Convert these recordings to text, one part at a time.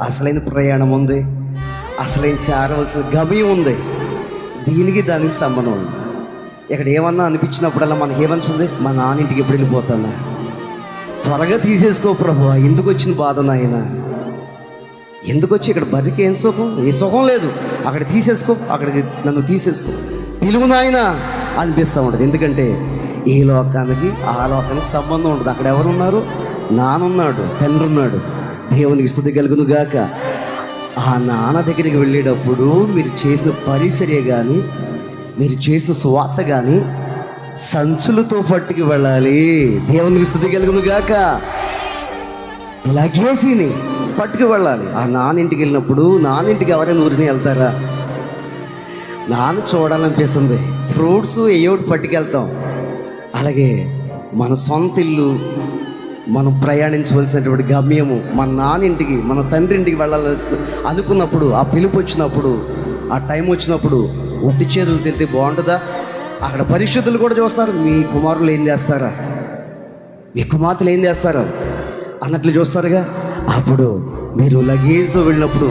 అసలైన ప్రయాణం ఉంది. అసలైన చేరవలసిన గమ్యం ఉంది. దీనికి దానికి సంబంధం ఉంది. ఇక్కడ ఏమన్నా అనిపించినప్పుడల్లా మనకి ఏమనిపిస్తుంది? మా నాన్నింటికి ఎప్పుడు వెళ్ళిపోతానా త్వరగా తీసేసుకో ప్రభు. ఎందుకు వచ్చిన బాధ నాయన? ఎందుకు వచ్చి ఇక్కడ బతికి ఏం సుఖం? ఏ సుఖం లేదు. అక్కడ తీసేసుకో. అక్కడికి నన్ను తీసేసుకో. పిలువు నాయన అనిపిస్తూ ఉంటుంది. ఎందుకంటే ఈ లోకానికి ఆ లోకానికి సంబంధం ఉంటుంది అక్కడ ఎవరున్నారు? నానున్నాడు తండ్రి ఉన్నాడు దేవునికి స్థుతి కలుగును గాక. ఆ నాన్న దగ్గరికి వెళ్ళేటప్పుడు మీరు చేసిన పరిచర్య కానీ మీరు చేసిన స్వార్థ కానీ సంచులతో పట్టుకు వెళ్ళాలి. దేవునికి స్థుతి కలుగును గాక. లగేజీని పట్టుకు వెళ్ళాలి. ఆ నానింటికి వెళ్ళినప్పుడు నానింటికి ఎవరైనా ఊరిని వెళ్తారా? నాన్న చూడాలనిపిస్తుంది. ఫ్రూట్స్ ఏయోటి పట్టుకెళ్తాం. అలాగే మన సొంత ఇల్లు మనం ప్రయాణించవలసినటువంటి గమ్యము మన నానింటికి మన తండ్రి ఇంటికి వెళ్ళాల్సి అనుకున్నప్పుడు ఆ పిలుపు వచ్చినప్పుడు ఆ టైం వచ్చినప్పుడు ఒట్టి చేతులు తిరితే బాగుంటుందా? అక్కడ పరిశుద్ధులు కూడా చూస్తారు మీ కుమారులు ఏం చేస్తారా? మీ కుమార్తెలు ఏం చేస్తారు? అన్నట్లు చూస్తారుగా. అప్పుడు మీరు లగేజ్తో వెళ్ళినప్పుడు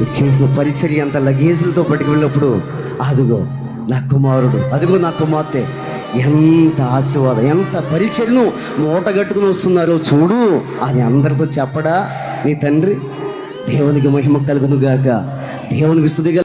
మీరు చేసిన పరిచర్య అంత లగేజ్లతో పట్టుకు వెళ్ళినప్పుడు అదిగో నా కుమారుడు అదిగో నా కుమార్తె ఎంత ఆశీర్వాదం ఎంత పరిచర్ను మూట కట్టుకుని వస్తున్నారో చూడు. అని అందరితో చెప్పడా నీ తండ్రి దేవునికి మహిమ కలుగును గాక దేవునికి స్థుతిగా